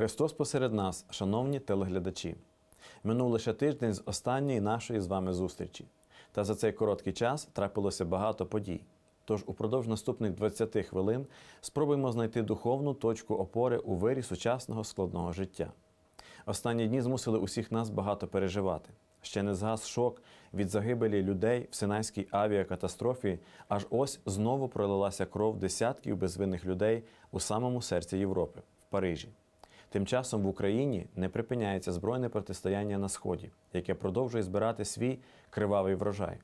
Христос посеред нас, шановні телеглядачі. Минув лише тиждень з останньої нашої з вами зустрічі. Та за цей короткий час трапилося багато подій. Тож упродовж наступних 20 хвилин спробуємо знайти духовну точку опори у вирі сучасного складного життя. Останні дні змусили усіх нас багато переживати. Ще не згас шок від загибелі людей в Синайській авіакатастрофі, аж ось знову пролилася кров десятків безвинних людей у самому серці Європи, в Парижі. Тим часом в Україні не припиняється збройне протистояння на Сході, яке продовжує збирати свій кривавий врожай.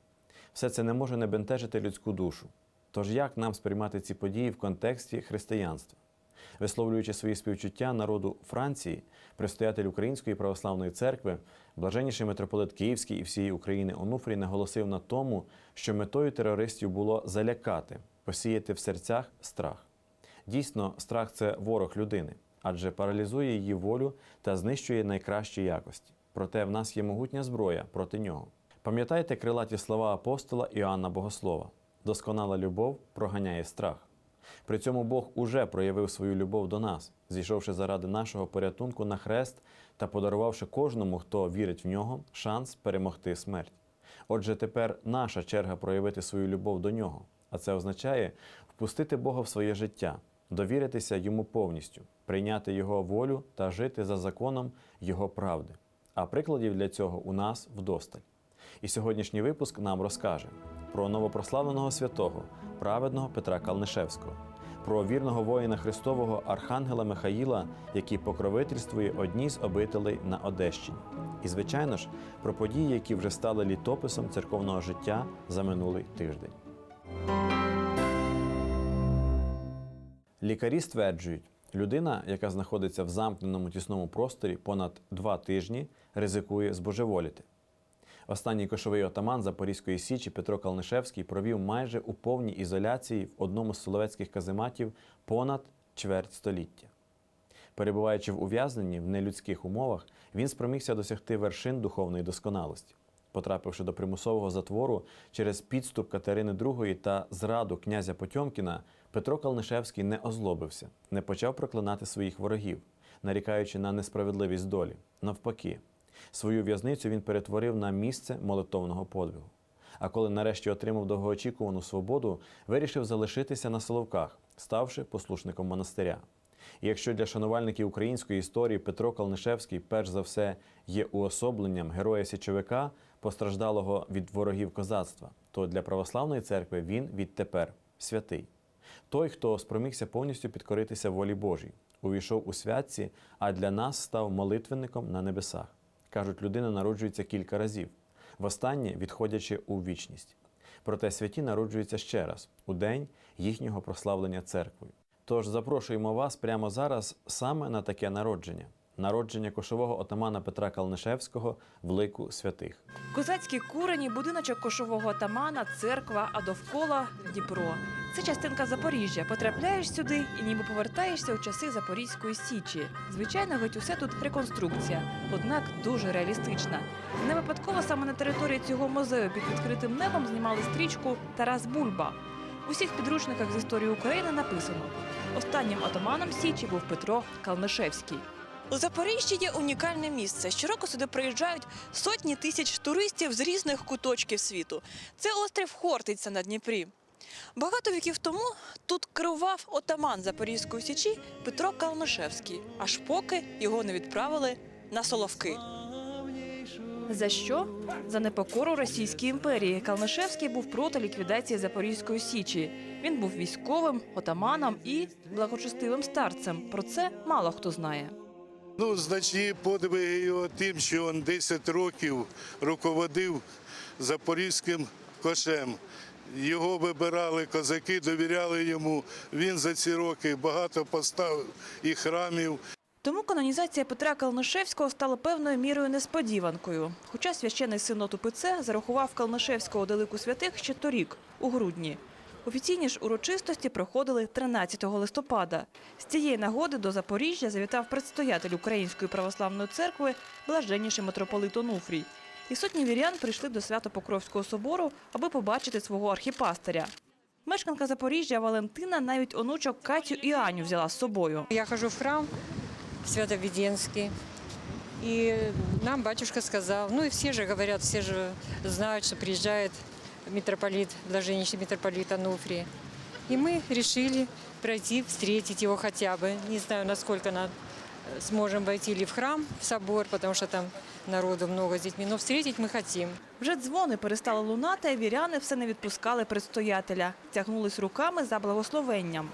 Все це не може не бентежити людську душу. Тож як нам сприймати ці події в контексті християнства? Висловлюючи свої співчуття народу Франції, предстоятель Української православної церкви, блаженніший митрополит Київський і всієї України Онуфрій наголосив на тому, що метою терористів було залякати, посіяти в серцях страх. Дійсно, страх це ворог людини, адже паралізує її волю та знищує найкращі якості. Проте в нас є могутня зброя проти нього. Пам'ятайте крилаті слова апостола Іоанна Богослова: досконала любов проганяє страх. При цьому Бог уже проявив свою любов до нас, зійшовши заради нашого порятунку на хрест та подарувавши кожному, хто вірить в нього, шанс перемогти смерть. Отже, тепер наша черга проявити свою любов до нього, а це означає впустити Бога в своє життя, довіритися йому повністю, прийняти його волю та жити за законом Його правди. А прикладів для цього у нас вдосталь. І сьогоднішній випуск нам розкаже про новопрославленого святого, праведного Петра Калнишевського, про вірного воїна Христового Архангела Михаїла, який покровительствує одній з обителей на Одещині. І, звичайно ж, про події, які вже стали літописом церковного життя за минулий тиждень. Лікарі стверджують, людина, яка знаходиться в замкненому тісному просторі понад два тижні, ризикує збожеволіти. Останній кошовий отаман Запорізької Січі Петро Калнишевський провів майже у повній ізоляції в одному з соловецьких казематів понад чверть століття. Перебуваючи в ув'язненні в нелюдських умовах, він спромігся досягти вершин духовної досконалості. Потрапивши до примусового затвору через підступ Катерини II та зраду князя Потьомкіна, Петро Калнишевський не озлобився, не почав проклинати своїх ворогів, нарікаючи на несправедливість долі. Навпаки, свою в'язницю він перетворив на місце молитовного подвигу. А коли нарешті отримав довгоочікувану свободу, вирішив залишитися на Соловках, ставши послушником монастиря. І якщо для шанувальників української історії Петро Калнишевський, перш за все, є уособленням героя січовика, постраждалого від ворогів козацтва, то для православної церкви він відтепер святий. Той, хто спромігся повністю підкоритися волі Божій, увійшов у святці, а для нас став молитвенником на небесах. Кажуть, людина народжується кілька разів, востаннє відходячи у вічність. Проте святі народжуються ще раз у день їхнього прославлення церквою. Тож запрошуємо вас прямо зараз саме на таке народження народження кошового отамана Петра Калнишевського в лику святих. Козацькі курені, будиночок кошового тамана, церква, а довкола Дніпро. Це частинка Запоріжжя. Потрапляєш сюди і ніби повертаєшся у часи Запорізької січі. Звичайно, геть усе тут реконструкція, однак дуже реалістична. Не випадково саме на території цього музею під відкритим небом знімали стрічку Тарас Бульба. У всіх підручниках з історії України написано: останнім отаманом Січі був Петро Калнишевський. У Запоріжжі є унікальне місце. Щороку сюди приїжджають сотні тисяч туристів з різних куточків світу. Це острів Хортиця на Дніпрі. Багато віків тому тут керував отаман Запорізької січі Петро Калнишевський, аж поки його не відправили на Соловки. За що? За непокору Російській імперії Калнишевський був проти ліквідації Запорізької січі. Він був військовим, отаманом і благочестивим старцем. Про це мало хто знає. Ну, значні подвиги його тим, що він 10 років руководив запорізьким кошем. Його вибирали козаки, довіряли йому. Він за ці роки багато поставив і храмів. Тому канонізація Петра Калнишевського стала певною мірою несподіванкою. Хоча священний синод УПЦ зарахував Калнишевського до лику святих ще торік, у грудні. Офіційні ж урочистості проходили 13 листопада. З цієї нагоди до Запоріжжя завітав предстоятель Української православної церкви блаженніший митрополит Онуфрій. І сотні вірян прийшли до Свято-Покровського собору, аби побачити свого архіпастиря. Мешканка Запоріжжя Валентина навіть онучок Катю і Аню взяла з собою. Я хожу в храм Святоведенский. И нам батюшка сказал, ну и все же говорят, все же знают, что приезжает митрополит, блаженнейший митрополит Ануфрий. И мы решили пройти, встретить его хотя бы. Не знаю, насколько на, сможем войти ли в храм, в собор, потому что там народу много с детьми, но встретить мы хотим. Вже дзвони перестали лунати, а віряни все не відпускали предстоятеля. Тягнулись руками за благословенням.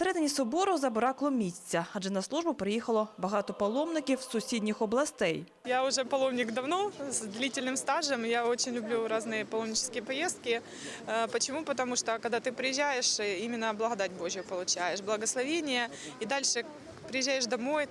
Всередині собору забракло місця, адже на службу приїхало багато паломників з сусідніх областей. Я уже паломник давно, с длительным стажем. Я очень люблю разные паломнические поездки. Э, Почему? Потому что когда ты приезжаешь, э, именно благодать Божью получаешь, благословение. И дальше приезжаешь домой,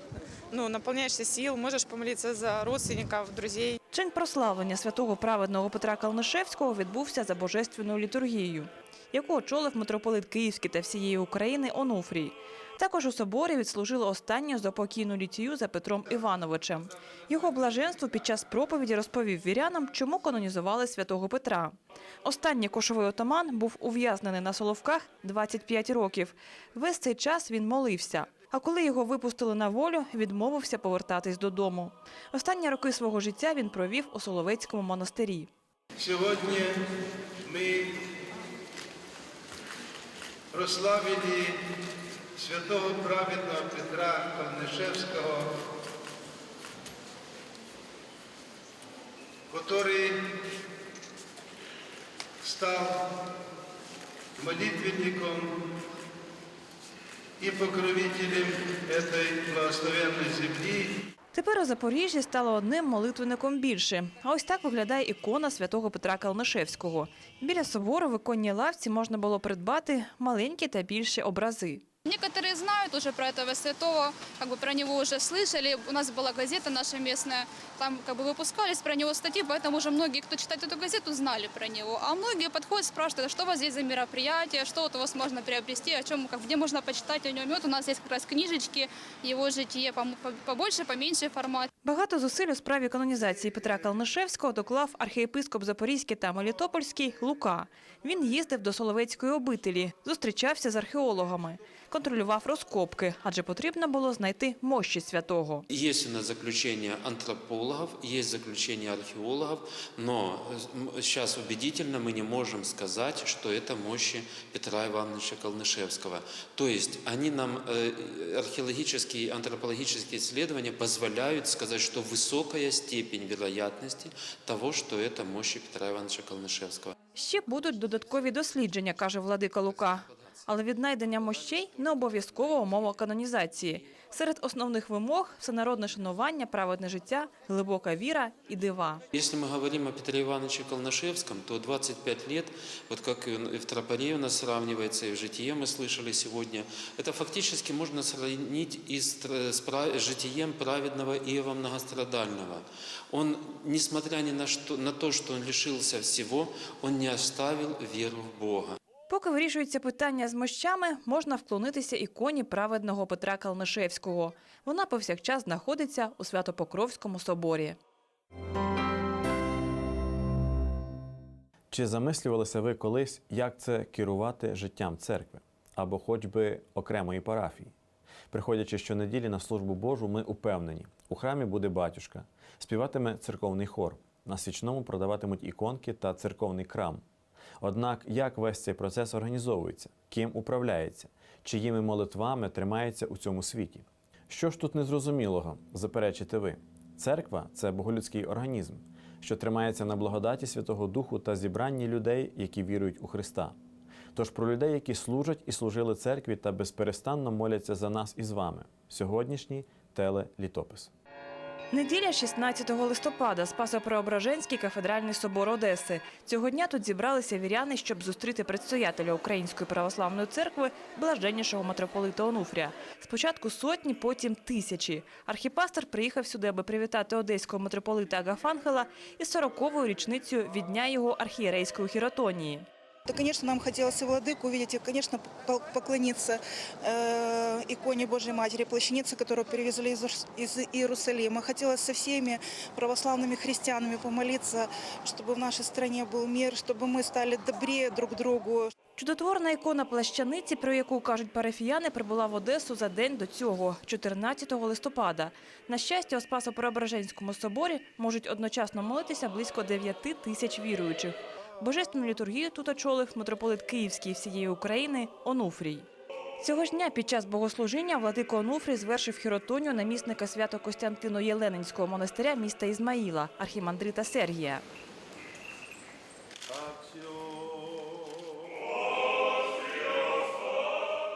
ну, наполняешься сил, можешь помолиться за родственников, друзей. Чин прославлення святого праведного Петра Калнишевського відбувся за божественною літургією, яку очолив митрополит Київський та всієї України Онуфрій. Також у соборі відслужили останню запокійну літію за Петром Івановичем. Його блаженство під час проповіді розповів вірянам, чому канонізували святого Петра. Останній кошовий отаман був ув'язнений на Соловках 25 років. Весь цей час він молився. А коли його випустили на волю, відмовився повертатись додому. Останні роки свого життя він провів у Соловецькому монастирі. Сьогодні ми прославили святого праведного Петра Калнишевського, который стал молитвенником и покровителем этой благословенной земли, Тепер у Запоріжжі стало одним молитвенником більше. А ось так виглядає ікона святого Петра Калнишевського. Біля собору в іконній лавці можна було придбати маленькі та більші образи. Некоторые знают уже про этого святого, как бы про него уже слышали. У нас была газета наша местная, там как бы выпускались про него статьи, поэтому уже многие, кто читает эту газету, знали про него. А многие подходят, спрашивают, а что у вас здесь за мероприятие, что вот у вас можно приобрести, о чем, как, где можно почитать о нем. И вот у нас есть как раз книжечки, его житие, пом- по- побольше, поменьше формат. Багато зусиль у справі канонізації Петра Калнишевського доклав архієпископ Запорізький та Мелітопольський Лука. Він їздив до Соловецької обителі, зустрічався з археологами, контролював розкопки, адже потрібно було знайти мощі святого. Есть у нас заключение антропологов, есть заключение археологов, но сейчас убедительно мы не можем сказать, что это мощи Петра Ивановича Калнышевского. То есть они нам, э, археологические и антропологические исследования позволяют сказать, что высокая степень вероятности того, что это мощи Петра Ивановича Калнышевского. Ще будуть додаткові дослідження, каже владика Лука. Але віднайдення мощей не обов'язкова умова канонізації. Серед основних вимог всенародне шанування, праведне життя, глибока віра і дива. Если мы говорим о Петре Ивановиче Калнышевском, то 25 лет, вот как и в Тропаре у нас сравнивается, и в Житие мы слышали сегодня, это фактически можно сравнить и с тр- с пра- житием праведного Иова Многострадального. Он, несмотря ни на, что, на то, что он лишился всего, он не оставил веру в Бога. Поки вирішується питання з мощами, можна вклонитися іконі праведного Петра Калнишевського. Вона повсякчас знаходиться у Святопокровському соборі. Чи замислювалися ви колись, як це керувати життям церкви або хоч би окремої парафії? Приходячи щонеділі на службу Божу, ми упевнені, у храмі буде батюшка, співатиме церковний хор, на свічному продаватимуть іконки та церковний крам. Однак як весь цей процес організовується, ким управляється, чиїми молитвами тримається у цьому світі? Що ж тут незрозумілого, заперечите ви? Церква це боголюдський організм, що тримається на благодаті Святого Духу та зібранні людей, які вірують у Христа. Тож про людей, які служать і служили церкві та безперестанно моляться за нас і з вами. Сьогоднішній телелітопис. Неділя 16 листопада Спасо-Преображенський кафедральний собор Одеси. Цього дня тут зібралися віряни, щоб зустріти предстоятеля Української православної церкви, блаженнішого митрополита Онуфрія. Спочатку сотні, потім тисячі. Архіпастор приїхав сюди, аби привітати одеського митрополита Агафангела із 40-ю річницею від дня його архієрейської хіротонії. Да, конечно, нам хотелось и владыку увидеть, и, конечно, по- поклониться э, иконе Божьей Матери, плащанице, которую перевезли из, Иерус- из Иерусалима. Хотелось со всеми православными христианами помолиться, чтобы в нашей стране был мир, чтобы мы стали добрее друг к другу, Чудотворна ікона плащаниці, про яку кажуть парафіяни, прибула в Одесу за день до цього, 14 листопада. На щастя, у Спасо-Преображенському соборі можуть одночасно молитися близько 9 тисяч віруючих. Божественну літургію тут очолив митрополит Київський всієї України Онуфрій. Цього ж дня під час богослужіння владико Онуфрій звершив хіротонію намісника свято-Костянтино Єленинського монастиря міста Ізмаїла, архімандрита Сергія.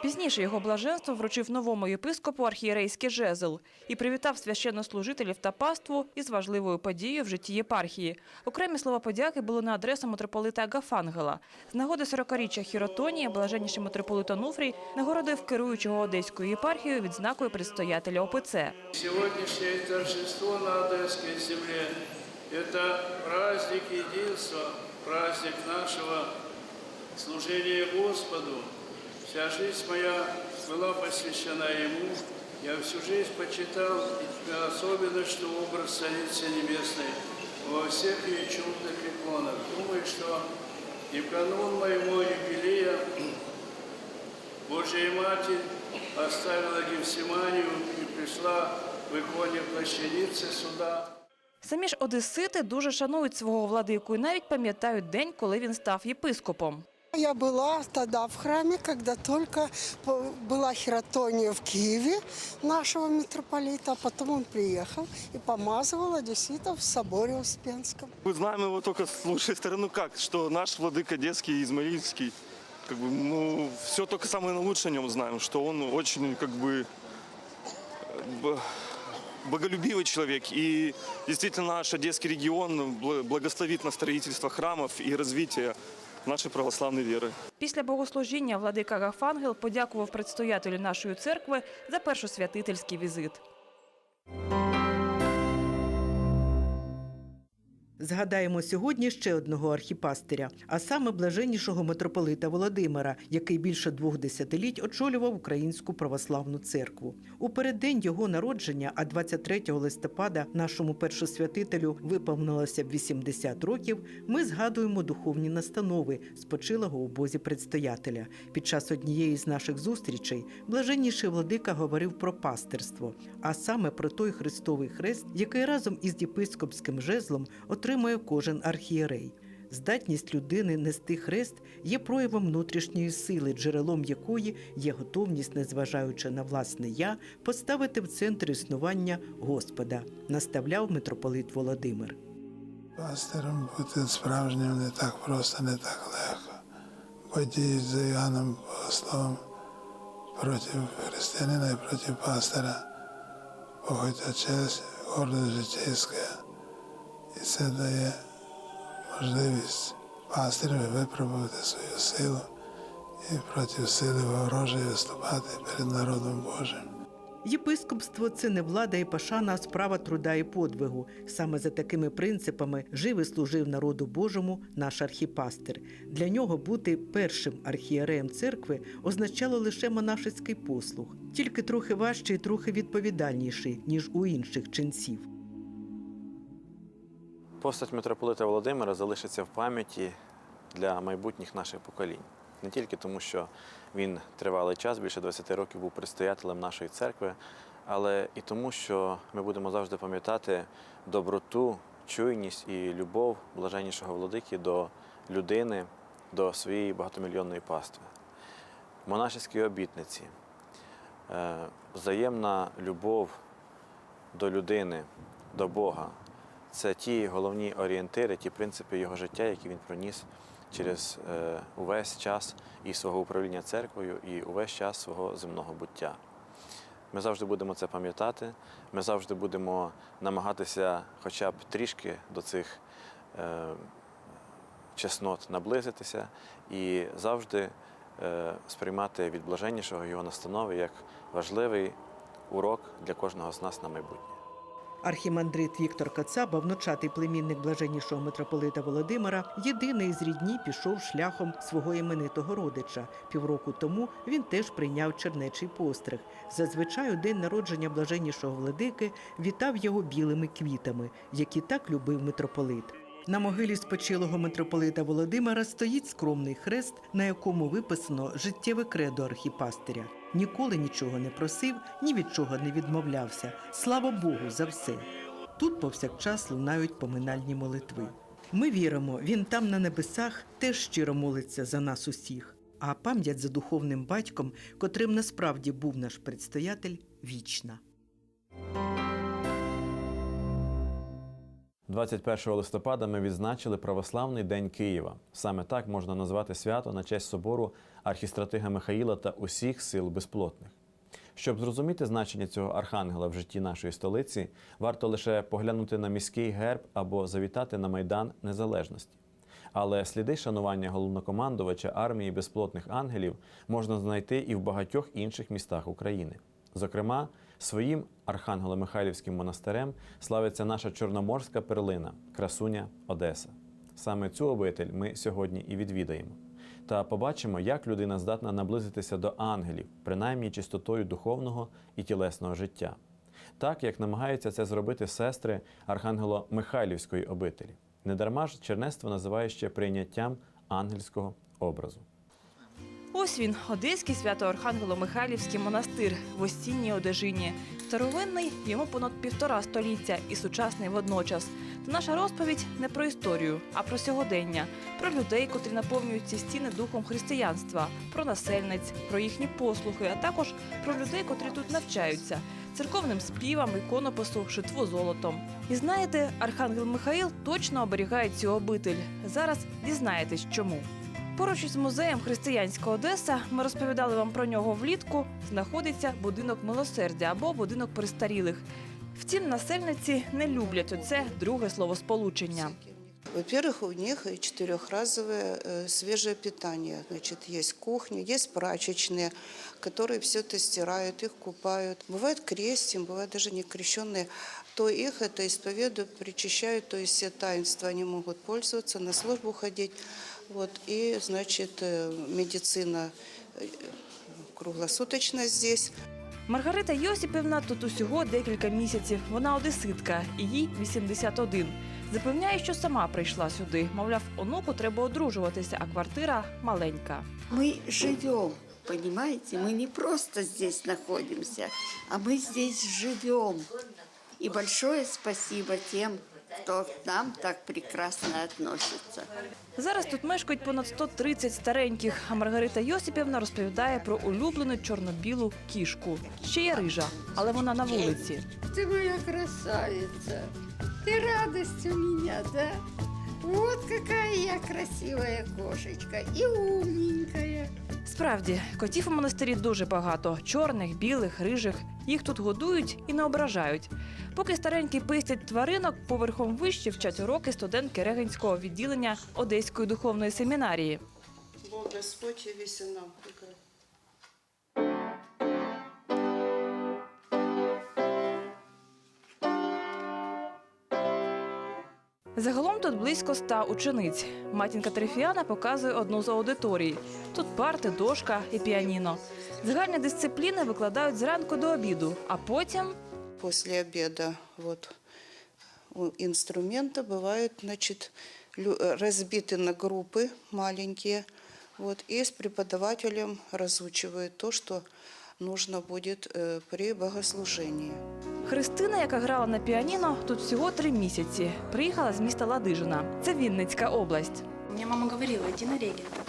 Пізніше його блаженство вручив новому єпископу архієрейський жезл і привітав священнослужителів та паству із важливою подією в житті єпархії. Окремі слова подяки були на адресу митрополита Агафангела. З нагоди 40-річчя хіротонії блаженніший митрополит Онуфрій нагородив керуючого Одеською єпархією відзнакою предстоятеля ОПЦ. Сегодняшнее торжество на Одесской земле – это праздник единства, праздник нашего служения Господу. Вся жизнь моя была посвящена Ему. Я всю жизнь почитал, и особенно, что образ Царицы Небесной во всех ее чудных иконах. Думаю, что и в канун моего юбилея Божья Матерь оставила Гефсиманию и пришла в иконе плащаницы сюда. Самі ж одесити дуже шанують свого владику і навіть пам'ятають день, коли він став єпископом. Я была тогда в храме, когда только была хиротония в Киеве нашего митрополита, а потом он приехал и помазывал одесситов в соборе Успенском. Мы знаем его только с лучшей стороны, как, что наш владыка детский, измаильский, как бы, ну, все только самое лучшее о нем знаем, что он очень, как бы, боголюбивый человек. И действительно наш Одесский регион бл- благословит на строительство храмов и развитие нашей православної віри. Після богослужіння владика Гафангел подякував предстоятелю нашої церкви за першосвятительський візит. Згадаємо сьогодні ще одного архіпастиря, а саме блаженнішого митрополита Володимира, який більше двох десятиліть очолював Українську православну церкву. У переддень його народження, а 23 листопада нашому першосвятителю виповнилося б 80 років. Ми згадуємо духовні настанови спочилого у бозі предстоятеля. Під час однієї з наших зустрічей блаженніший владика говорив про пастирство, а саме про той Христовий хрест, який разом із єпископським жезлом отримує кожен архієрей. Здатність людини нести хрест є проявом внутрішньої сили, джерелом якої є готовність, незважаючи на власне я, поставити в центр існування Господа, наставляв митрополит Володимир. Пастиром бути справжнім не так просто, не так легко. Бо діють за Іоанном Богословом проти християнина і проти пастора. Це честь, гордость житейська. І це дає можливість пастиреві випробувати свою силу і проти сили ворожої виступати перед народом Божим. Єпископство це не влада і пашана, а справа труда і подвигу. Саме за такими принципами жив і служив народу Божому наш архіпастир. Для нього бути першим архієреєм церкви означало лише монашеський послуг, тільки трохи важчий і трохи відповідальніший, ніж у інших ченців. Постать митрополита Володимира залишиться в пам'яті для майбутніх наших поколінь. Не тільки тому, що він тривалий час, більше 20 років був предстоятелем нашої церкви, але і тому, що ми будемо завжди пам'ятати доброту, чуйність і любов блаженнішого владики до людини, до своєї багатомільйонної пастви. Монашеські обітниці, е, взаємна любов до людини, до Бога. Це ті головні орієнтири, ті принципи його життя, які він проніс через е, увесь час і свого управління церквою, і увесь час свого земного буття. Ми завжди будемо це пам'ятати, ми завжди будемо намагатися хоча б трішки до цих е, чеснот наблизитися і завжди е, сприймати від блаженнішого його настанови як важливий урок для кожного з нас на майбутнє. Архімандрит Віктор Кацаба, внучатий племінник блаженнішого митрополита Володимира, єдиний з рідні пішов шляхом свого іменитого родича. Півроку тому він теж прийняв чернечий постриг. Зазвичай у день народження блаженнішого владики вітав його білими квітами, які так любив митрополит. На могилі спочилого митрополита Володимира стоїть скромний хрест, на якому виписано життєве кредо архіпастиря. Ніколи нічого не просив, ні від чого не відмовлявся. Слава Богу за все. Тут повсякчас лунають поминальні молитви. Ми віримо, він там на небесах теж щиро молиться за нас усіх. А пам'ять за духовним батьком, котрим насправді був наш предстоятель, вічна. 21 листопада ми відзначили Православний день Києва. Саме так можна назвати свято на честь собору архістратига Михаїла та усіх сил безплотних. Щоб зрозуміти значення цього архангела в житті нашої столиці, варто лише поглянути на міський герб або завітати на Майдан Незалежності. Але сліди шанування головнокомандувача армії безплотних ангелів можна знайти і в багатьох інших містах України. Зокрема, своїм Архангело-Михайлівським монастирем славиться наша чорноморська перлина, красуня Одеса. Саме цю обитель ми сьогодні і відвідаємо. Та побачимо, як людина здатна наблизитися до ангелів, принаймні чистотою духовного і тілесного життя, так як намагаються це зробити сестри Архангело-Михайлівської обителі. Недарма ж чернецтво називає ще прийняттям ангельського образу. Ось він, Одеський свято-Архангело-Михайлівський монастир в осінній одежині. Старовинний йому понад півтора століття і сучасний водночас. Та наша розповідь не про історію, а про сьогодення, про людей, котрі наповнюють ці стіни духом християнства, про насельниць, про їхні послухи, а також про людей, котрі тут навчаються. Церковним співам, іконопису, шитву золотом. І знаєте, Архангел Михаїл точно оберігає цю обитель. Зараз дізнаєтесь, чому. Поруч із музеєм Християнська Одеса ми розповідали вам про нього влітку. Знаходиться будинок милосердя або будинок престарілих. Втім, насельниці не люблять оце друге словосполучення. Во-первых, у них четырехразовое э, свежее питание. Значит, есть кухня, есть прачечные, которые все это стирают, их купают. Бывает крестим, бывают даже не крещенные, то их это исповедуют, причащают, то есть все таинства они могут пользоваться, на службу ходить. Вот, и, значит, э, медицина э, круглосуточно здесь. Маргарита Йосипівна тут усього декілька місяців. Вона одеситка, і їй 81. Запевняє, що сама прийшла сюди. Мовляв, онуку треба одружуватися, а квартира маленька. Мы живем, понимаете? Мы не просто здесь находимся, а мы здесь живем. И большое спасибо тем, кто к нам так прекрасно относится. Зараз тут мешкають понад 130 стареньких. А Маргарита Йосипівна розповідає про улюблену чорно-білу кішку. Ще є рижа, але вона на вулиці. Ти моя красавиця, ти радость у меня, да? Вот какая я красивая кошечка и умненькая. Справді, котів у монастирі дуже багато: чорних, білих, рижих. Їх тут годують і не ображають. Поки старенькі пистять тваринок, поверхом вище вчать уроки студентки регенського відділення Одеської духовної семінарії. Бог Господь явися нам. Загалом тут близько ста учениць. Матінка Трефіана показує одну з аудиторій. Тут парти, дошка і піаніно. Загальні дисципліни викладають зранку до обіду, а потім После обеда вот у инструмента бывают, значит, лю- э, разбиты на группы маленькие, вот, и с преподавателем разучивают то, что нужно будет э, при богослужении. Христина, яка грала на піаніно, тут всього три місяці. Приїхала з міста Ладижина. Це Вінницька область. Мне мама говорила, иди на регента.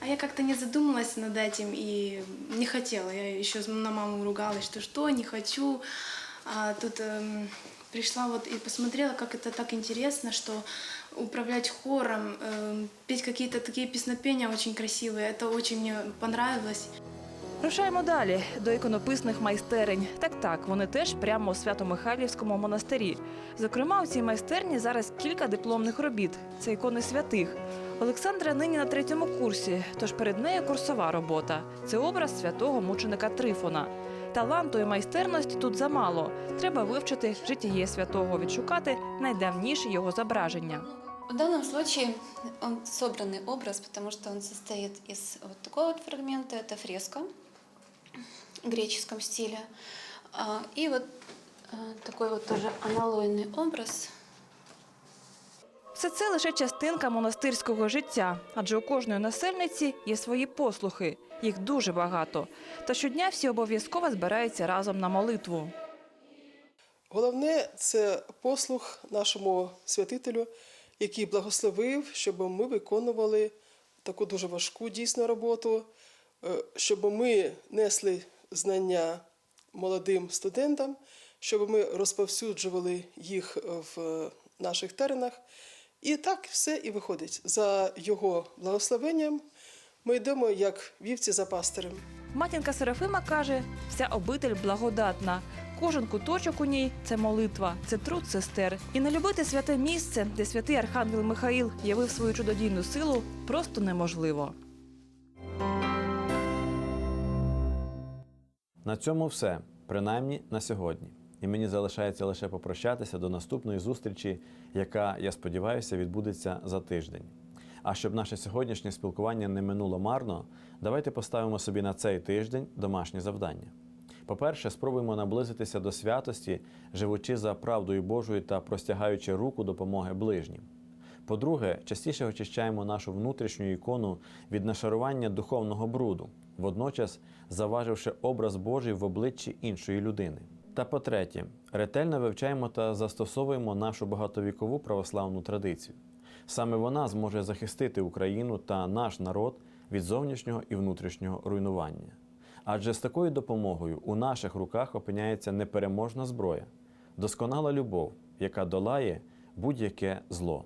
А я как-то не задумалась над этим и не хотела. Я еще на маму ругалась, что что, не хочу. А тут эм, пришла вот и посмотрела, как это так интересно, что управлять хором, эм, петь какие-то такие песнопения очень красивые. Это очень мне понравилось. Рушаємо далі до іконописних майстерень. Так, так, вони теж прямо у Свято-Михайлівському монастирі. Зокрема, у цій майстерні зараз кілька дипломних робіт. Це ікони святих. Олександра нині на третьому курсі, тож перед нею курсова робота. Це образ святого мученика Трифона. Таланту і майстерності тут замало. Треба вивчити житіє святого, відшукати найдавніші його зображення. В данном случае он собранный образ, потому что он состоит из вот такого вот фрагмента, это фреска греческом стиле, и вот такой вот тоже аналойный образ. Все це лише частинка монастирського життя, адже у кожної насельниці є свої послухи. Їх дуже багато. Та щодня всі обов'язково збираються разом на молитву. Головне це послух нашому святителю, який благословив, щоб ми виконували таку дуже важку дійсно роботу, е, щоб ми несли знання молодим студентам, щоб ми розповсюджували їх в наших теренах. І так все і виходить. За його благословенням ми йдемо як вівці за пастирем. Матінка Серафима каже, вся обитель благодатна. Кожен куточок у ній це молитва, це труд сестер. І не любити святе місце, де святий архангел Михаїл явив свою чудодійну силу, просто неможливо. На цьому все, принаймні на сьогодні. І мені залишається лише попрощатися до наступної зустрічі, яка, я сподіваюся, відбудеться за тиждень. А щоб наше сьогоднішнє спілкування не минуло марно, давайте поставимо собі на цей тиждень домашнє завдання. По-перше, спробуємо наблизитися до святості, живучи за правдою Божою та простягаючи руку допомоги ближнім. По-друге, частіше очищаємо нашу внутрішню ікону від нашарування духовного бруду, водночас заваживши образ Божий в обличчі іншої людини. Та по-третє, ретельно вивчаємо та застосовуємо нашу багатовікову православну традицію. Саме вона зможе захистити Україну та наш народ від зовнішнього і внутрішнього руйнування. Адже з такою допомогою у наших руках опиняється непереможна зброя, досконала любов, яка долає будь-яке зло.